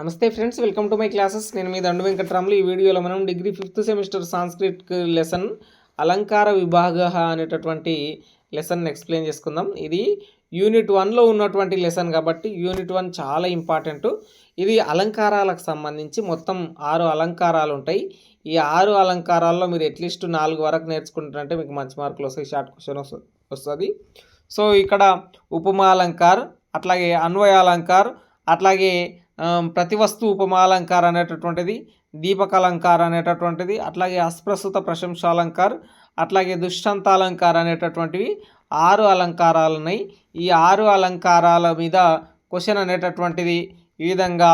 నమస్తే friends welcome to my classes. నేను మీ దండు వెంకట్రాములు. ఈ వీడియోలో మనం degree fifth semester Sanskrit lesson అలంకార విభాగ అనేటటువంటి లెసన్ ఎక్స్ప్లెయిన్ చేసుకుందాం. ఇది యూనిట్ వన్లో ఉన్నటువంటి లెసన్ కాబట్టి యూనిట్ వన్ చాలా ఇంపార్టెంట్. ఇది అలంకారాలకు సంబంధించి మొత్తం ఆరు అలంకారాలు ఉంటాయి. ఈ ఆరు అలంకారాల్లో మీరు అట్లీస్ట్ నాలుగు వరకు నేర్చుకుంటారంటే మీకు మంచి మార్కులు వస్తాయి. షార్ట్ క్వశ్చన్ వస్తుంది. సో ఇక్కడ ఉపమాలంకార్ అట్లాగే అన్వయాలంకార్ అట్లాగే ప్రతి వస్తు ఉపమాలంకార్ అనేటటువంటిది దీపకాలంకార అనేటటువంటిది అట్లాగే అస్ప్రస్తుత ప్రశంసాలంకార్ అట్లాగే దుష్యంతాలంకార్ అనేటటువంటివి ఆరు అలంకారాలు ఉన్నాయి ఈ ఆరు అలంకారాల మీద క్వశ్చన్ అనేటటువంటిది ఈ విధంగా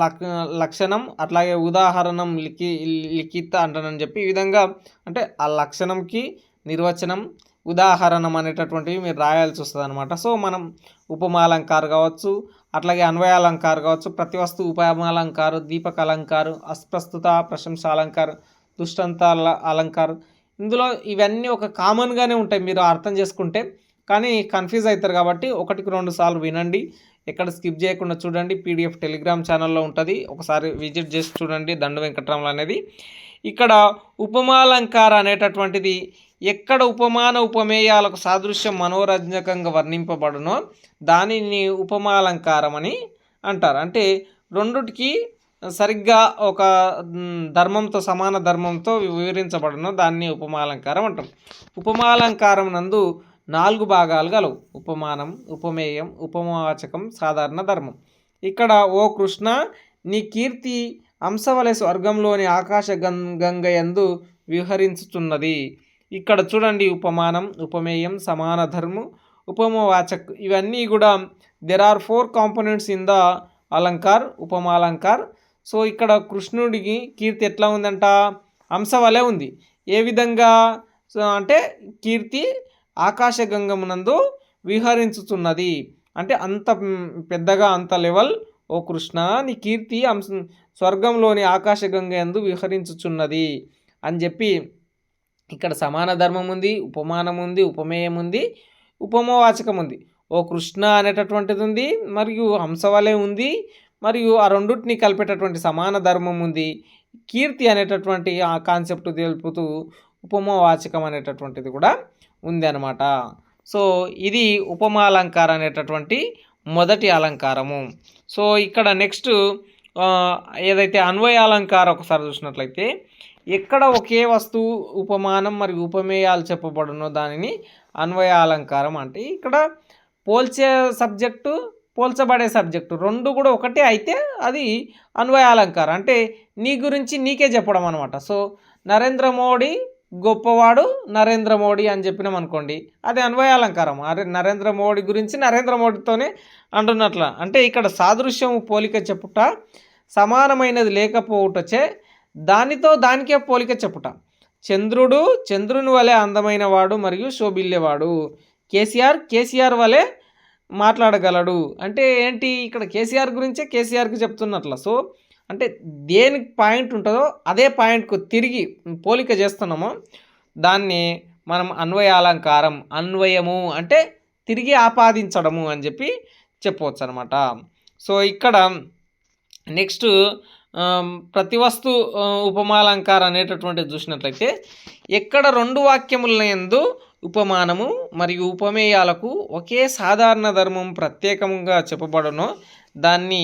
లక్ లక్షణం అట్లాగే ఉదాహరణం లిఖి లిఖిత అంటానని చెప్పి ఈ విధంగా అంటే ఆ లక్షణంకి నిర్వచనం ఉదాహరణం అనేటటువంటివి మీరు రాయాల్సి వస్తుంది అనమాట సో మనం ఉపమాలంకారు కావచ్చు అట్లాగే అన్వయాలంకారు కావచ్చు ప్రతి వస్తువు ఉపమాలంకారు దీపక అలంకారు అస్ప్రస్తుత ప్రశంస అలంకారు దుష్టంత అలంకారు ఇందులో ఇవన్నీ ఒక కామన్గానే ఉంటాయి మీరు అర్థం చేసుకుంటే. కానీ కన్ఫ్యూజ్ అవుతారు కాబట్టి ఒకటికి రెండు సార్లు వినండి. ఎక్కడ స్కిప్ చేయకుండా చూడండి. పీడిఎఫ్ టెలిగ్రామ్ ఛానల్లో ఉంటుంది. ఒకసారి విజిట్ చేసి చూడండి. దండు వెంకట్రాములు అనేది. ఇక్కడ ఉపమాలంకార అనేటటువంటిది ఎక్కడ ఉపమాన ఉపమేయాలకు సాదృశ్యం మనోరంజకంగా వర్ణింపబడునో దానిని ఉపమాలంకారం అని అంటారు. అంటే రెండుటికి సరిగ్గా ఒక ధర్మంతో సమాన ధర్మంతో వివరించబడును దాన్ని ఉపమాలంకారం అంటాం ఉపమాలంకారం నందు నాలుగు భాగాలు గలవు. ఉపమానం ఉపమేయం ఉపమావాచకం సాధారణ ధర్మం. ఇక్కడ ఓ కృష్ణ నీ కీర్తి అంశవలె స్వర్గంలోని ఆకాశ గంగ గంగయందు విహరించుతున్నది ఇక్కడ చూడండి ఉపమానం ఉపమేయం సమాన ధర్మం ఉపమవాచక్. ఇవన్నీ కూడా there are four components in the Alankar ఉపమాలంకార్. సో ఇక్కడ కృష్ణుడికి కీర్తి ఎట్లా ఉందంట? అంశ వలె ఉంది. ఏ విధంగా? అంటే కీర్తి ఆకాశగంగమునందు విహరించుతున్నది. అంటే అంత పెద్దగా అంత లెవెల్ ఓ కృష్ణ నీ కీర్తి అంశ స్వర్గంలోని ఆకాశగంగ ఎందు విహరించుచున్నది అని చెప్పి ఇక్కడ సమాన ధర్మం ఉంది ఉపమానం ఉంది ఉపమేయం ఉంది ఉపమవాచకం ఉంది ఓ కృష్ణ అనేటటువంటిది ఉంది మరియు హంసవలే ఉంది మరియు ఆ రెండుటిని కలిపేటటువంటి సమాన ధర్మం ఉంది కీర్తి అనేటటువంటి ఆ కాన్సెప్ట్ తెలుపుతూ ఉపమవాచకం అనేటటువంటిది కూడా ఉంది అనమాట సో ఇది ఉపమాలంకారం అనేటటువంటి మొదటి అలంకారము. సో ఇక్కడ నెక్స్ట్ ఏదైతే అన్వయ అలంకారం ఒకసారి చూసినట్లయితే ఎక్కడ ఒకే వస్తువు ఉపమానం మరియు ఉపమేయాలు చెప్పబడునో దానిని అన్వయ అలంకారం అంటే ఇక్కడ పోల్చే సబ్జెక్టు పోల్చబడే సబ్జెక్టు రెండు కూడా ఒకటే అయితే అది అన్వయ అలంకారం అంటే నీ గురించి నీకే చెప్పడం అనమాట సో నరేంద్ర మోడీ గొప్పవాడు నరేంద్ర మోడీ అని చెప్పినాం అనుకోండి అది అన్వయ అలంకారం అరే నరేంద్ర మోడీ గురించి నరేంద్ర మోడీతోనే అంటున్నట్ల. అంటే ఇక్కడ సాదృశ్యం పోలిక చెప్పుట సమానమైనది లేకపోవుటచే దానితో దానికే పోలిక చెప్పుట. చంద్రుడు చంద్రుని వలె అందమైన వాడు మరియు శోభిల్లేవాడు. కేసీఆర్ కేసీఆర్ వలె మాట్లాడగలడు. అంటే ఏంటి? ఇక్కడ కేసీఆర్ గురించే కేసీఆర్కి చెప్తున్నట్ల. సో అంటే దేనికి పాయింట్ ఉంటుందో అదే పాయింట్కు తిరిగి పోలిక చేస్తున్నామో. దాన్ని మనం అన్వయాలంకారం అన్వయము అంటే తిరిగి ఆపాదించడము అని చెప్పి చెప్పవచ్చు అనమాట సో ఇక్కడ నెక్స్ట్ ప్రతి వస్తు ఉపమాలంకారం అనేటటువంటిది చూసినట్లయితే ఎక్కడ రెండు వాక్యముల యందు ఉపమానము మరియు ఉపమేయాలకు ఒకే సాధారణ ధర్మం ప్రత్యేకంగా చెప్పబడునో దాన్ని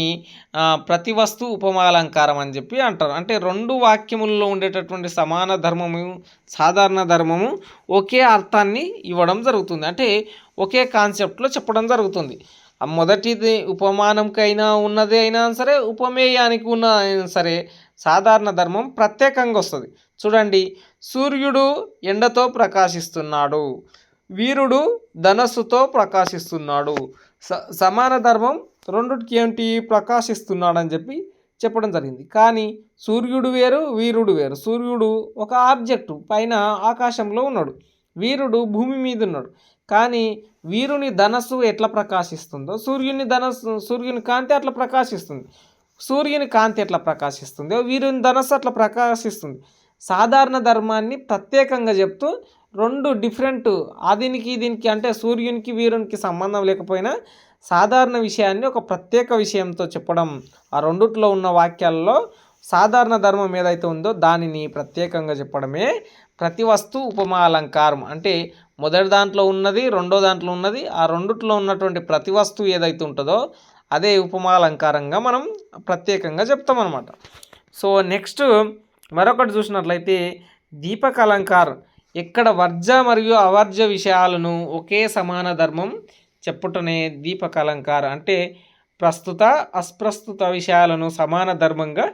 ప్రతి వస్తు ఉపమాలంకారం అని చెప్పి అంటారు. అంటే రెండు వాక్యముల్లో ఉండేటటువంటి సమాన ధర్మము సాధారణ ధర్మము ఒకే అర్థాన్ని ఇవ్వడం జరుగుతుంది. అంటే ఒకే కాన్సెప్ట్లో చెప్పడం జరుగుతుంది. ఆ మొదటిది ఉపమానంకైనా ఉన్నది అయినా సరే ఉపమేయానికి ఉన్న అయినా సరే సాధారణ ధర్మం ప్రత్యేకంగా వస్తుంది. చూడండి సూర్యుడు ఎండతో ప్రకాశిస్తున్నాడు వీరుడు ధనస్సుతో ప్రకాశిస్తున్నాడు స సమాన ధర్మం రెండుకి ఏంటి ప్రకాశిస్తున్నాడు అని చెప్పి చెప్పడం జరిగింది. కానీ సూర్యుడు వేరు వీరుడు వేరు. సూర్యుడు ఒక ఆబ్జెక్టు పైన ఆకాశంలో ఉన్నాడు. వీరుడు భూమి మీద ఉన్నాడు. కానీ వీరుని ధనస్సు ఎట్లా ప్రకాశిస్తుందో? సూర్యుని ధనస్సు సూర్యుని కాంతి అట్లా ప్రకాశిస్తుంది. సూర్యుని కాంతి ఎట్లా ప్రకాశిస్తుందో? వీరుని ధనస్సు అట్లా ప్రకాశిస్తుంది. సాధారణ ధర్మాన్ని ప్రత్యేకంగా చెప్తూ రెండు డిఫరెంట్ ఆ దీనికి దీనికి అంటే సూర్యునికి వీరునికి సంబంధం లేకపోయినా సాధారణ విషయాన్ని ఒక ప్రత్యేక విషయంతో చెప్పడం. ఆ రెండుట్లో ఉన్న వాక్యాల్లో సాధారణ ధర్మం ఏదైతే ఉందో దానిని ప్రత్యేకంగా చెప్పడమే ప్రతి వస్తువు ఉపమా అలంకారం. అంటే మొదటి దాంట్లో ఉన్నది రెండో దాంట్లో ఉన్నది ఆ రెండుట్లో ఉన్నటువంటి ప్రతి వస్తువు ఏదైతే ఉంటుందో అదే ఉపమా అలంకారంగా మనం ప్రత్యేకంగా చెప్తామన్నమాట. సో నెక్స్ట్ మరొకటి చూసినట్లయితే దీపక అలంకారం. ఎక్కడ వర్జ మరియు అవర్జ విషయాలను ఒకే సమాన ధర్మం చెప్పుటనే దీపక అలంకారం. అంటే ప్రస్తుత అస్ప్రస్తుత విషయాలను సమాన ధర్మంగా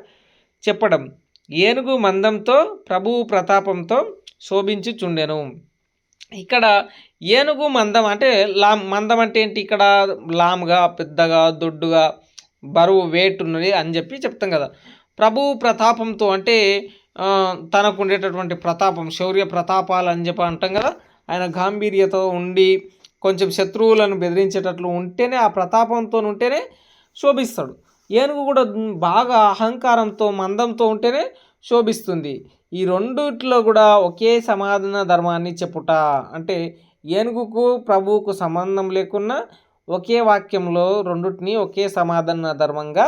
చెప్పడం ఏనుగు మందంతో ప్రభువు ప్రతాపంతో శోభించుచుండెను. ఇక్కడ ఏనుగు మందం అంటే లామ్ మందం అంటే ఏంటి? ఇక్కడ లామ్గా పెద్దగా దొడ్డుగా బరువు వెయిట్ ఉన్నది అని చెప్పి చెప్తాం కదా. ప్రభువు ప్రతాపంతో అంటే తనకు ఉండేటటువంటి ప్రతాపం శౌర్య ప్రతాపాలు అని చెప్పి అంటాం కదా. ఆయన గాంభీర్యతో ఉండి కొంచెం శత్రువులను బెదిరించేటట్లు ఉంటేనే ఆ ప్రతాపంతో ఉంటేనే శోభిస్తాడు. ఏనుగు కూడా బాగా అహంకారంతో మందంతో ఉంటేనే శోభిస్తుంది. ఈ రెండిట్లో కూడా ఒకే సమాధాన ధర్మాన్ని చెప్పుట. అంటే ఏనుగుకు ప్రభువుకు సంబంధం లేకున్నా ఒకే వాక్యంలో రెండుటిని ఒకే సమాధాన ధర్మంగా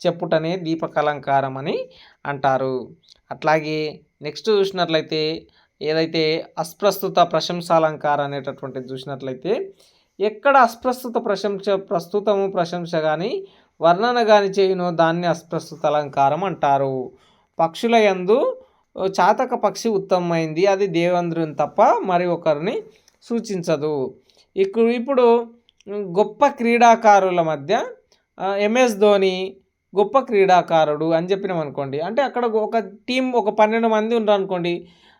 చెప్పుటనే దీపకలంకారం అని అంటారు. అట్లాగే నెక్స్ట్ చూసినట్లయితే ఏదైతే అస్ప్రస్తుత ప్రశంసాలంకారం అనేటటువంటిది చూసినట్లయితే ఎక్కడ అస్ప్రస్తుత ప్రశంస ప్రస్తుతము ప్రశంస కానీ వర్ణన కానీ చేయునో దాన్ని అస్ప్రస్తుత అలంకారం అంటారు. పక్షుల యందు చాతక పక్షి ఉత్తమమైంది. అది దేవేంద్రుని తప్ప మరి ఒకరిని సూచించదు ఇప్పుడు ఇప్పుడు గొప్ప క్రీడాకారుల మధ్య ఎంఎస్ ధోని గొప్ప క్రీడాకారుడు అని చెప్పినాం అనుకోండి అంటే అక్కడ ఒక టీం ఒక పన్నెండు మంది ఉన్నారు అనుకోండి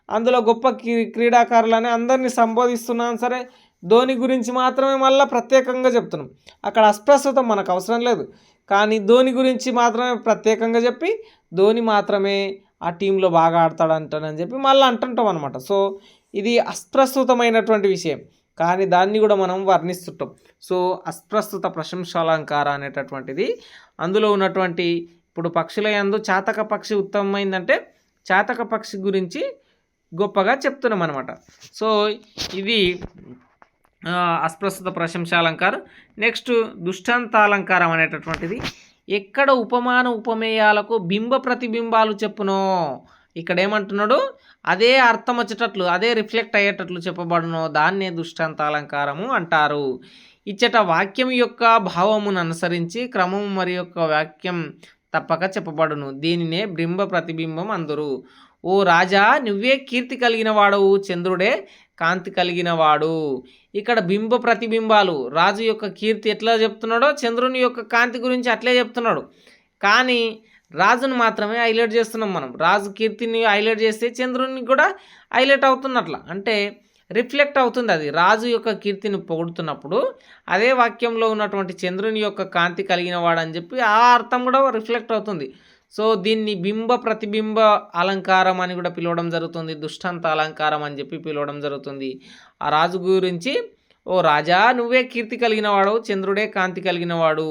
అందులో గొప్ప క్రీ క్రీడాకారులని అందరినీ సంబోధిస్తున్నా సరే ధోని గురించి మాత్రమే మళ్ళీ ప్రత్యేకంగా చెప్తున్నాం. అక్కడ అస్ప్రస్తుతం మనకు అవసరం లేదు. కానీ ధోని గురించి మాత్రమే ప్రత్యేకంగా చెప్పి ధోని మాత్రమే ఆ టీంలో బాగా ఆడతాడంటానని చెప్పి మళ్ళీ అంటుంటాం అనమాట సో ఇది అస్ప్రస్తుతమైనటువంటి విషయం. కానీ దాన్ని కూడా మనం వర్ణిస్తుంటాం. సో అస్ప్రస్తుత ప్రశంసాలంకార అనేటటువంటిది. అందులో ఉన్నటువంటి ఇప్పుడు పక్షుల యందు చాతక పక్షి ఉత్తమమైందంటే చాతక పక్షి గురించి గొప్పగా చెప్తున్నాం అనమాట సో ఇది అస్ప్రస్తుత ప్రశంసాలంకారం. నెక్స్ట్ దుష్టాంతాలంకారం అనేటటువంటిది. ఎక్కడ ఉపమాన ఉపమేయాలకు బింబ ప్రతిబింబాలు చెప్పునో ఇక్కడ ఏమంటున్నాడు అదే అర్థం వచ్చేటట్లు అదే రిఫ్లెక్ట్ అయ్యేటట్లు చెప్పబడునో దాన్నే దుష్టాంతాలంకారము అంటారు. ఇచ్చట వాక్యం యొక్క భావమును అనుసరించి క్రమం మరి యొక్క వాక్యం తప్పక చెప్పబడును. దీనినే బింబ ప్రతిబింబం అందరు. ఓ రాజా నువ్వే కీర్తి కలిగిన వాడవు చంద్రుడే కాంతి కలిగిన వాడు ఇక్కడ బింబ ప్రతిబింబాలు. రాజు యొక్క కీర్తి ఎట్లా చెప్తున్నాడో చంద్రుని యొక్క కాంతి గురించి అట్లే చెప్తున్నాడు. కానీ రాజును మాత్రమే హైలైట్ చేస్తున్నాం మనం. రాజు కీర్తిని హైలైట్ చేస్తే చంద్రుని కూడా హైలైట్ అవుతున్నట్ల. అంటే రిఫ్లెక్ట్ అవుతుంది అది. రాజు యొక్క కీర్తిని పొగుడుతున్నప్పుడు అదే వాక్యంలో ఉన్నటువంటి చంద్రుని యొక్క కాంతి కలిగిన వాడు అని చెప్పి ఆ అర్థం కూడా రిఫ్లెక్ట్ అవుతుంది. సో దీన్ని బింబ ప్రతిబింబ అలంకారం అని కూడా పిలవడం జరుగుతుంది దుష్టాంత అలంకారం అని చెప్పి పిలవడం జరుగుతుంది. ఆ రాజు గురించి ఓ రాజా నువ్వే కీర్తి కలిగిన వాడు చంద్రుడే కాంతి కలిగిన వాడు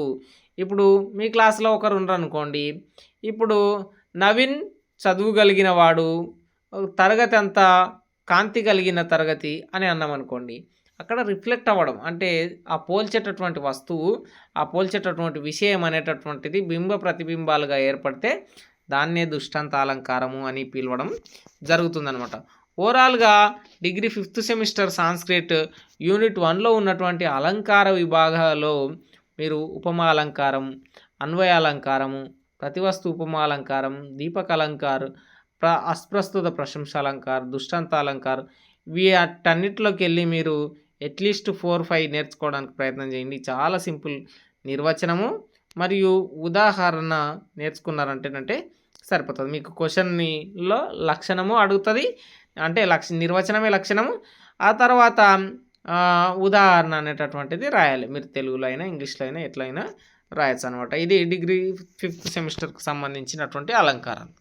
ఇప్పుడు మీ క్లాస్లో ఒకరు ఉండరు అనుకోండి ఇప్పుడు నవీన్ చదువు కలిగిన వాడు తరగతి అంతా కాంతి కలిగిన తరగతి అని అన్నాం అనుకోండి అక్కడ రిఫ్లెక్ట్ అవ్వడం. అంటే ఆ పోల్చేటటువంటి వస్తువు ఆ పోల్చేటటువంటి విషయం అనేటటువంటిది బింబ ప్రతిబింబాలుగా ఏర్పడితే దాన్నే దుష్టాంత అలంకారము అని పిలవడం జరుగుతుందనమాట ఓవరాల్గా degree fifth semester Sanskrit unit వన్లో ఉన్నటువంటి అలంకార విభాగాలలో మీరు ఉపమా అలంకారం అన్వయ అలంకారము ప్రతి వస్తువు ఉపమా అలంకారం దీపక అలంకార్ ప్ర అస్ప్రస్తుత ప్రశంస అలంకార్ దుష్టాంత అలంకార్ వీటన్నిటిలోకి వెళ్ళి మీరు అట్లీస్ట్ ఫోర్ ఫైవ్ నేర్చుకోవడానికి ప్రయత్నం చేయండి. చాలా సింపుల్ నిర్వచనము. మరియు ఉదాహరణ నేర్చుకున్నారంటేనంటే సరిపోతుంది. మీకు క్వశ్చన్లో లక్షణము అడుగుతుంది. అంటే లక్ష నిర్వచనమే లక్షణము. ఆ తర్వాత ఉదాహరణ అనేటటువంటిది రాయాలి. మీరు తెలుగులో అయినా ఇంగ్లీష్లో అయినా ఎట్లయినా రాయొచ్చు అనమాట ఇది డిగ్రీ ఫిఫ్త్ సెమిస్టర్కి సంబంధించినటువంటి అలంకారాలు